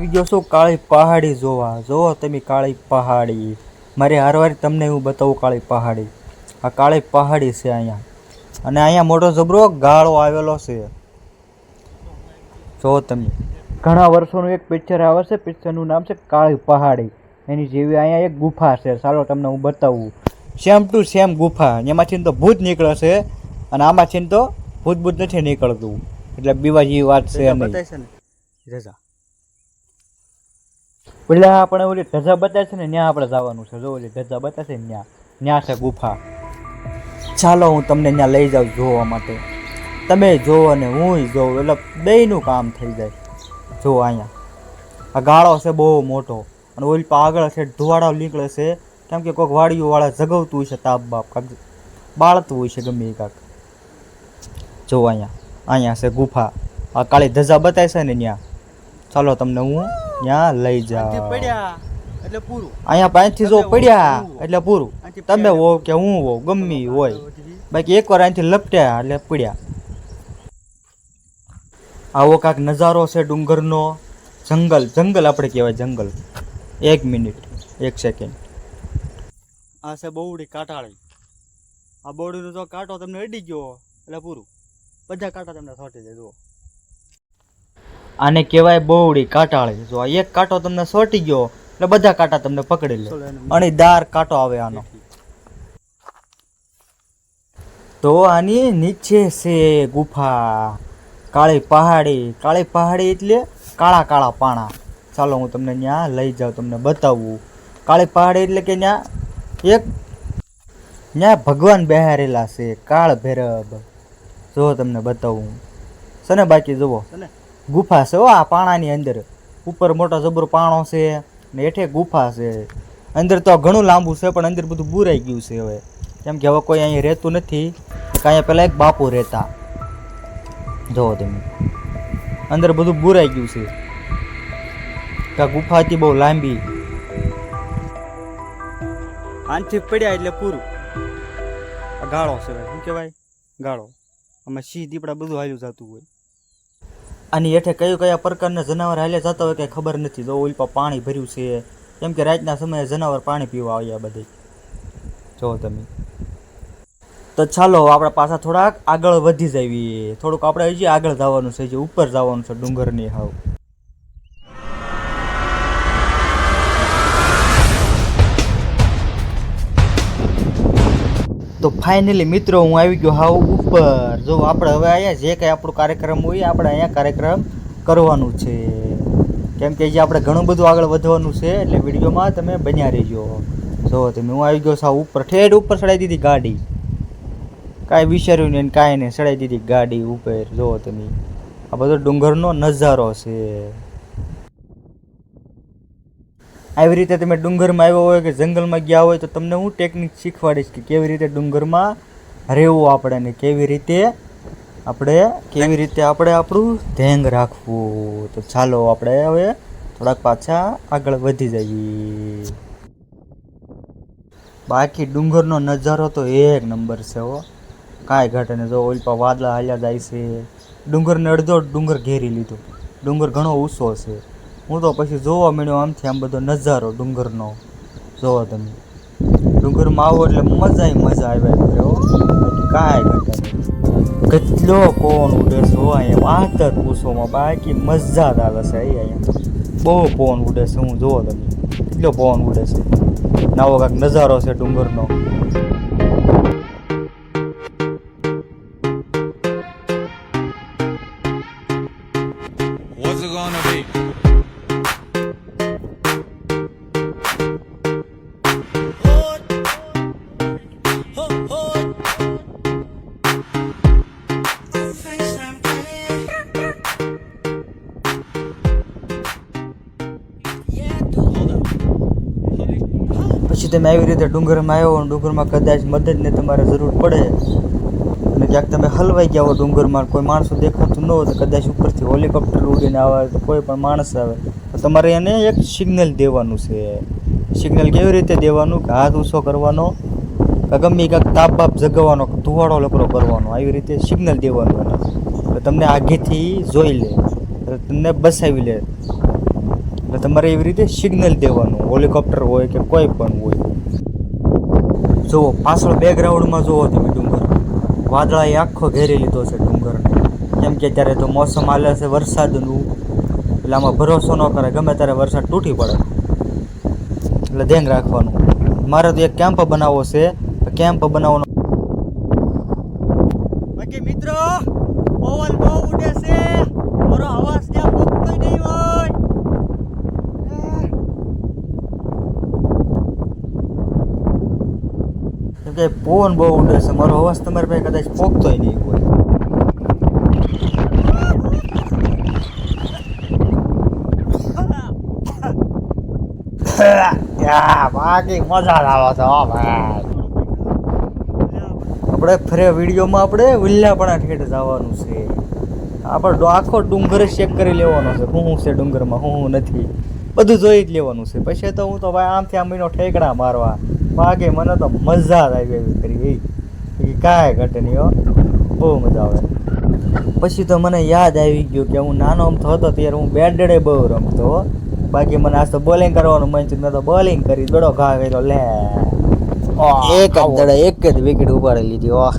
આવી ગયો છું કાળી પહાડી જોવા. જોવો તમે કાળી પહાડી. મારે હારવાર તમને હું બતાવું કાળી પહાડી. આ કાળી પહાડી છે અહીંયા. અને અહીંયા મોટો જબરો ગાળો આવેલો છે. જો તમે. ઘણા વર્ષોનું એક પિક્ચર આવે છે પિક્ચરનું નામ છે કાળી પહાડી. એની જેવી અહીંયા એક ગુફા છે. ચાલો તમને હું બતાવું. સેમ ટુ સેમ ગુફા. એમાંથી તો ભૂત નીકળે છે અને આમાંથી તો ભૂત ભૂત નથી નીકળતું. એટલે બીવા જેવી વાત છે રજા. પેલા આપણે ઓલી ધજા બતાવે છે ને, ત્યાં આપણે જવાનું છે. જો ઓલી ધજા બતાવે ને, ત્યાં. ત્યાં છે ગુફા. ચાલો હું તમને ત્યાં લઈ જાઉં જોવા માટે. તમે જોવો અને હું જોઉં એટલે બેયનું કામ થઈ જાય. જો અહીંયા. આ ગાળો છે બહુ મોટો. અને ઓલી પા આગળ છે ધુવાડા નીકળે છે. કેમ કે કોઈક વાડીઓવાળા જગવતું છે તાપ બાપ, કાંક બાળતું હોય છે ગમે એ કાંક. જો અહીંયા. અહીંયા છે ગુફા. આ કાળી ધજા બતાવશે ને ત્યાં. ચાલો તમને હું ત્યાં લઈ જાઓ પડ્યા એટલે પૂરું. અહીંયા પાંચથી જો પડ્યા એટલે પૂરું. તમે હો કે હું હો ગમી હોય. બાકી એકવાર અહીંથી લપટ્યા એટલે પડ્યા. આવો કાંક નજારો છે ડુંગરનો. જંગલ જંગલ આપણે કહેવાય જંગલ. એક મિનિટ એક સેકન્ડ. આ છે બહુડી કાંટાળી. આ બોડીનો જો કાંટો તમને અડી ગયો એટલે પૂરું. બધા કાંટા તમને સોટી જાય જુઓ. આને કહેવાય બહુડી કાંટાળી. જો એક કાંટો તમને સોટી ગયો એટલે બધા કાંટા તમને પકડી લે. ચલો અને દાર કાંટો આવે આનો. તો આની નીચે છે ગુફા. કાળી પહાડી. કાળી પહાડી એટલે કાળા કાળા પાણા. ચાલો હું તમને ત્યાં લઈ જાઉં તમને બતાવું. કાળી પહાડી એટલે કે ત્યાં એક ત્યાં ભગવાન બેહારેલા છે કાળ ભૈરવ જો તમને બતાવું. છે ને બાકી? જુઓ. છે ને ગુફા છે. હો આ પાણાની અંદર. ઉપર મોટો જબરો પાણો છે ને હેઠે ગુફા છે. અંદર તો ઘણું લાંબુ છે, પણ અંદર બધું બુરાઈ ગયું છે હવે. કેમ કે હવે કોઈ અહીંયા રહેતું નથી. કે અહીંયા પહેલાં એક બાપુ રહેતા. જુઓ તમે. અંદર બધું બુરાઈ ગયું છે. કે ગુફા હતી બહુ લાંબી. આનથી પડ્યા એટલે પૂરું. ગાળો છે શું કહેવાય? ગાળો. આમાં સી દીપડા બધું હાલ્યું જતું હોય. આની હેઠે કયું કયા પ્રકારના જનાવર હાલ્યા જતા હોય કંઈ ખબર નથી. જો ઓલ પાણી ભર્યું છે, કેમ કે રાતના સમયે જનાવર પાણી પીવા આવ્યા બધે. જો તમે. તો ચાલો, આપણે પાછા થોડાક આગળ વધી જઈએ. થોડુંક આપણે હજી આગળ જવાનું છે, જે ઉપર જવાનું છે ડુંગરની હાવ. તો ફાઇનલી મિત્રો, હું આવી ગયો હાવ ઉપર. જો આપણે હવે અહીંયા જે કંઈ આપણો કાર્યક્રમ હોય, આપણે અહીંયા કાર્યક્રમ કરવાનું છે. કેમ કે જે આપણે ઘણું બધું આગળ વધવાનું છે, એટલે વિડીયોમાં તમે બન્યા રહેજો. જો તમે, હું આવી ગયો સાવ ઉપર. ઠેઠ ઉપર ચડાવી દીધી ગાડી. કાંઈ વિચાર્યું નહીં કાંઈ નહીં, ચડાવી દીધી ગાડી ઉપર. જો તમે, આ બધો ડુંગરનો નજારો છે. આવી રીતે તમે ડુંગરમાં આવ્યા હોય કે જંગલમાં ગયા હોય તો તમને હું ટેકનિક શીખવાડીશ કે કેવી રીતે ડુંગરમાં રહેવું આપણે ને કેવી રીતે આપણે, કેવી રીતે આપણે આપણું ધ્યાન રાખવું. તો ચાલો આપણે હવે થોડાક પાછા આગળ વધી જઈએ. બાકી ડુંગરનો નજારો તો એક નંબર છે હો. કાંઈ ઘટે ને જો ઓલપા વાદળા હાલ્યા જાય છે. ડુંગરને અડધો ડુંગર ઘેરી લીધો. ડુંગર ઘણો ઊંચો છે. હું તો પછી જોવા મળ્યો આમથી આમ બધો નજારો ડુંગરનો. જોવો તમે. ડુંગરમાં આવો એટલે મજા મજા આવ્યા કર્યો કાંઈ ઘટે કેટલો કોણ ઉડે છે અહીંયા. વાત જ પૂછોમાં બાકી મજા જ આવે છે અહીંયા. બહુ પવન ઉડે છે હું જોવો તમે. કેટલો પવન ઉડે છે. નવો કાંઈક નજારો છે ડુંગરનો. તમે આવી રીતે ડુંગરમાં આવ્યો અને ડુંગરમાં કદાચ મદદને તમારે જરૂર પડે. અને ક્યાંક તમે હલવાઈ ગયા હો ડુંગરમાં, કોઈ માણસો દેખાતું ન હોય તો કદાચ ઉપરથી હોલિકોપ્ટર ઉડીને આવે તો કોઈ પણ માણસ આવે. તો તમારે એને એક સિગ્નલ દેવાનું છે. સિગ્નલ કેવી રીતે દેવાનું? કે હાથ ઊંચો કરવાનો ગમે એ કાંઈક તાપ બાપ જગાવવાનો ધુવાડો લકડો કરવાનો. આવી રીતે સિગ્નલ દેવાનું તમને આગેથી જોઈ લે. તમને બસાવી લે. એટલે તમારે એવી રીતે સિગ્નલ દેવાનું હોલિકોપ્ટર હોય કે કોઈ પણ હોય. જુઓ, પાછળ બેકગ્રાઉન્ડમાં જુઓ તમે ડુંગર. વાદળાએ આખો ઘેરી લીધો છે ડુંગરને. કેમ કે ત્યારે તો મોસમ હાલે છે વરસાદનું. એટલે આમાં ભરોસો ન કરે ગમે ત્યારે વરસાદ તૂટી પડે. એટલે ધ્યાન રાખવાનું. મારે તો એક કેમ્પ બનાવવો છે. કેમ્પ બનાવવાનો બાકી મિત્રો, પવન બહુ ઉડે છે. મારો અવાજ ત્યાં પહોંચતો નહીં હોય કેમ કે પવન બહુ ઉડે છે. મારો અવાજ તમારી પાસે કદાચ પોગતોય નહીં કોઈ બાકી મજા આવે છે, હો આપણે ફરે વિડીયોમાં આપણે ઉલ્લાપણા ઠેઠ જવાનું છે. આપણે આખો ડુંગર ચેક કરી લેવાનો છે. હું છે ડુંગરમાં શું નથી. બધું જોઈ જ લેવાનું છે. પછી તો હું તો ભાઈ આમથી આમ મહિનો ઠેકડા મારવા. બાકી મને તો મજા જ આવી એવી કરી એ કાંઈ ઘટે નહીં હો. બહુ મજા આવે. પછી તો મને યાદ આવી ગયું કે હું નાનો આમ હતો ત્યારે હું બેડડે બહુ રમતો હો. બાકી મને આજ તો બોલિંગ કરવાનું મન મેં તો બોલિંગ કરી દડો ઘા કર્યો લે. એક જ દડે એક જ વિકેટ ઉપાડી લીધી વાહ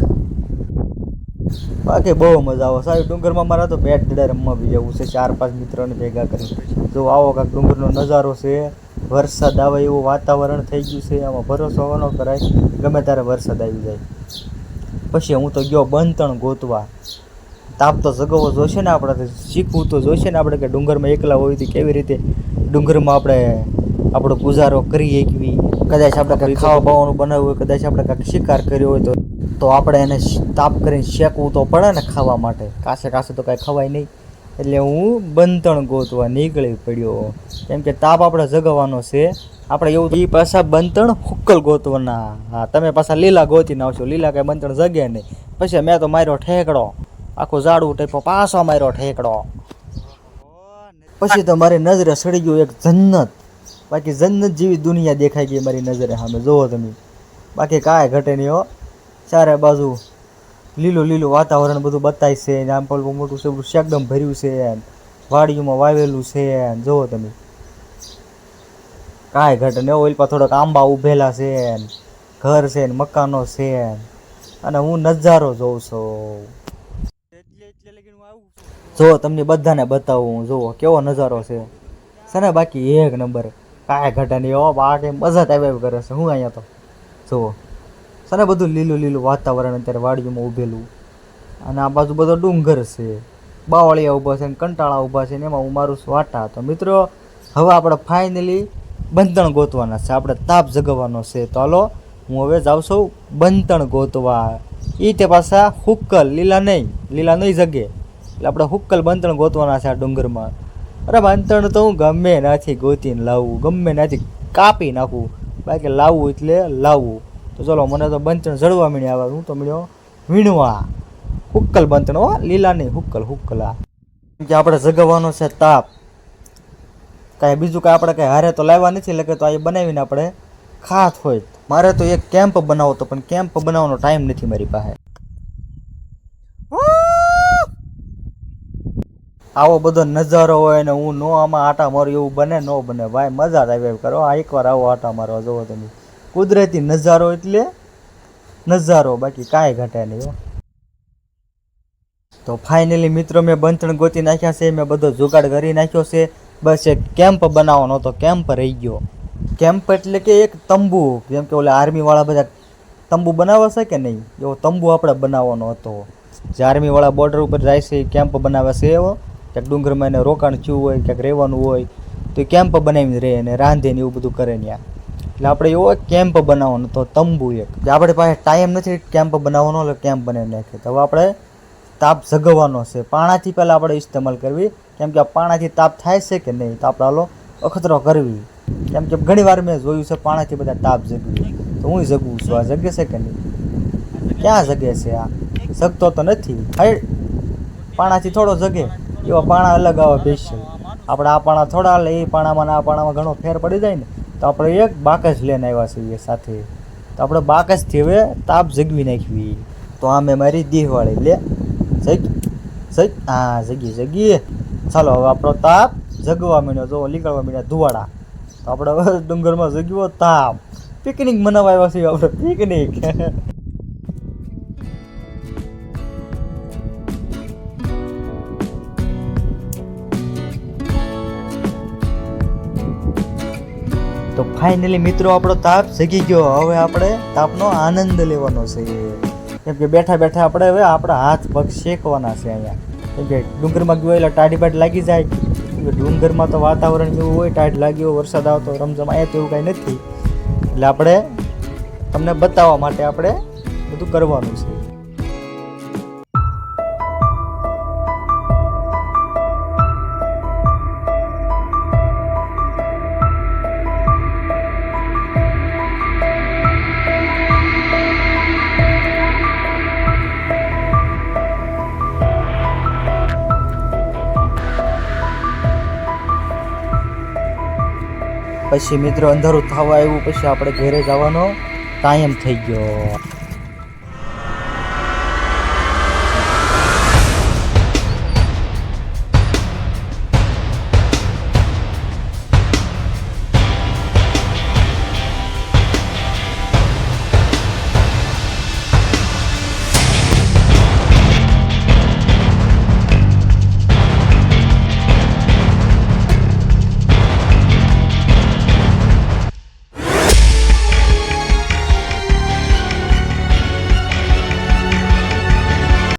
બાકી બહુ મજા આવે. સાહેબ ડુંગરમાં મારા તો બેટ દડે રમવા બી જવું છે ચાર પાંચ મિત્રોને ભેગા કરી જો આવો કાંક ડુંગરનો નજારો છે. વરસાદ આવે એવું વાતાવરણ થઈ ગયું છે આમાં ભરોસો ન કરાય ગમે ત્યારે વરસાદ આવી જાય. પછી હું તો ગયો બંધણ ગોતવા. તાપ તો જગવો જોશે ને આપણે શીખવું તો જોશે ને આપણે કે ડુંગરમાં એકલા હોય તો કેવી રીતે ડુંગરમાં આપણે આપણો ગુજારો કરી શકવી? કદાચ આપણે કંઈક ખાવા બાવાનું બનાવ્યું હોય કદાચ આપણે કંઈક શિકાર કર્યો હોય તો તો આપણે એને તાપ કરીને શેકવું તો પડે ને ખાવા માટે. કાસે કાસે તો કાંઈ ખવાય નહીં. એટલે હું બંતણ ગોતવા નીકળી પડ્યો. કેમ કે તાપ આપણે જગવાનો છે. આપણે એવું એ પાછા બંતણ હુક્કલ ગોતવાના. હા, તમે પાછા લીલા ગોતીને આવશો. લીલા કાંઈ બંતણ જગે નહીં. પછી મેં તો માર્યો ઠેકડો. આખું ઝાડું ટાઈપો પાછો માર્યો ઠેકડો. પછી તો મારી નજરે સડી ગયું એક જન્નત. બાકી જન્નત જેવી દુનિયા દેખાઈ ગઈ મારી નજરે સામે. જોવો તમે. બાકી કાંઈ ઘટે નહીં હો. ચારે બાજુ લીલું લીલું વાતાવરણ બધું બતાય છે ને આમ પણ મોટું છે, બધું શેકદમ ભર્યું છે ને વાડીઓમાં વાવેલું છે ને જુઓ તમે. કાંઈ ઘટે નહીં ઓઇલ પર થોડોક આંબા ઉભેલા છે ને ઘર છે ને મકાનો છે ને અને હું નજારો જોઉં છું. જો તમને બધાને બતાવું હું. જુઓ, કેવો નજારો છે. છે બાકી એક નંબર. કાંઈ ઘટે નહીં હો, બાકી મજા જ આવ્યા કરે છે. હું અહીંયા તો. જુઓ. છે ને બધું લીલું લીલું વાતાવરણ અત્યારે વાડીઓમાં ઊભેલું અને આ બાજુ બધો ડુંગર છે. બાવળિયા ઊભા છે ને કંટાળા ઊભા છે ને એમાં હું મારું વાટા. તો મિત્રો, હવે આપણે ફાઇનલી બંધણ ગોતવાના છે. આપણે તાપ જગવાનો છે. તો હાલો, હું હવે જાઉં છું બંધણ ગોતવા. એ તે પાછા હુક્કલ, લીલા નહીં. લીલા નહીં જગે. એટલે આપણે હુક્કલ બંધણ ગોતવાના છે આ ડુંગરમાં. અરે બંધણ તો હું ગમે નાથી ગોતીને લાવવું ગમે નાથી કાપી નાખું. બાકી લાવવું એટલે લાવવું તો ચલો, મને તો બંચણ જળવા મીણી આવે હું તો મળ્યો વીણવા. હુક્કલ બંચણ, હો લીલા નહીં હુક્કલ હુક્કલ. કેમ કે આપણે જગવાનો છે તાપ. કાંઈ બીજું કાંઈ આપણે કાંઈ હારે તો લાવવા નથી, એટલે તો આ બનાવીને આપણે ખાત હોય. મારે તો એક કેમ્પ બનાવો તો પણ કેમ્પ બનાવવાનો ટાઈમ નથી મારી પાસે. આવો બધો નજારો હોય ને હું નો આમાં આટા મારું એવું બને, ન બને. ભાઈ, મજા જ આવે કરો. આ એકવાર આવો આટા મારવા જોવો તમે. કુદરતી નજારો એટલે નજારો, બાકી કાંઈ ઘટે નહીં તો ફાઇનલી મિત્રો, મેં બંધણ ગોતી નાખ્યા છે, મેં બધો જુગાડ કરી નાખ્યો છે. બસ એક કેમ્પ બનાવવાનો હતો કેમ્પ રહી ગયો. કેમ્પ એટલે કે એક તંબુ, જેમ કે ઓલા આર્મીવાળા બધા તંબુ બનાવે છે કે નહીં? એવો તંબુ આપણે બનાવવાનો હતો. જે આર્મીવાળા બોર્ડર ઉપર જાય છે, એ કેમ્પ બનાવે છે એવો. ક્યાંક ડુંગરમાં એને રોકાણ થયું હોય, ક્યાંક રહેવાનું હોય, તો એ કેમ્પ બનાવીને રહે અને રાંધે ને એવું બધું કરે ત્યાં એટલે આપણે એવો કેમ્પ બનાવવાનો તો તંબુ એક. આપણે પાસે ટાઈમ નથી કેમ્પ બનાવવાનો એટલે કેમ્પ બનાવી નાખીએ તો આપણે તાપ જગવાનો છે. પાણાથી પહેલાં આપણે ઇસ્તેમાલ કરવી. કેમ કે આ પાણાથી તાપ થાય છે કે નહીં? તો આપણે હાલો અખતરો કરવી. કેમ કે ઘણી વાર મેં જોયું છે પાણાથી બધા તાપ જગવી. તો હું જગવું છું. આ જગે છે કે નહીં? ક્યાં જગે છે આ? જગતો તો નથી. હાઈ પાણાથી થોડો જગે. એવા પાણા અલગ આવે બેસે. આપણે આ પાણા થોડા હાલે એ પાણામાં આ પાણામાં ઘણો ફેર પડી જાય ને. તો આપણે એક બાકસ લઈને આવ્યા છીએ સાથે. તો આપણે બાકસથી હવે તાપ જગવી નાખવી. તો આ મેં મારી દેહવાળી લે. જગ જગ, હા, જગી જગી. ચાલો, હવે આપણો તાપ જગવા માંડ્યો. જો, નીકળવા માંડ્યા ધુવાડા. તો આપણે ડુંગરમાં જગ્યો તાપ. પિકનિક મનાવવા આવ્યા છીએ આપણે. પિકનિક તો ફાઇનલી મિત્રો, આપણો તાપ જગી ગયો. હવે આપણે તાપનો આનંદ લેવાનો છે. કેમ કે બેઠા બેઠા આપણે હવે આપણા હાથ પગ શેકવાના છે અહીંયા. કેમ કે ડુંગરમાં ગયો એટલે ટાઢી બાટ લાગી જાય. કે ડુંગરમાં તો વાતાવરણ એવું હોય, ટાઢ લાગ્યો, વરસાદ આવતો, રમઝમ આવ્યા તેવું કાંઈ નથી. એટલે આપણે તમને બતાવવા માટે આપણે બધું કરવાનું છે. પછી મિત્રો અંધારું થવા આવ્યું પછી આપણે ઘરે જવાનો ટાઈમ થઈ ગયો.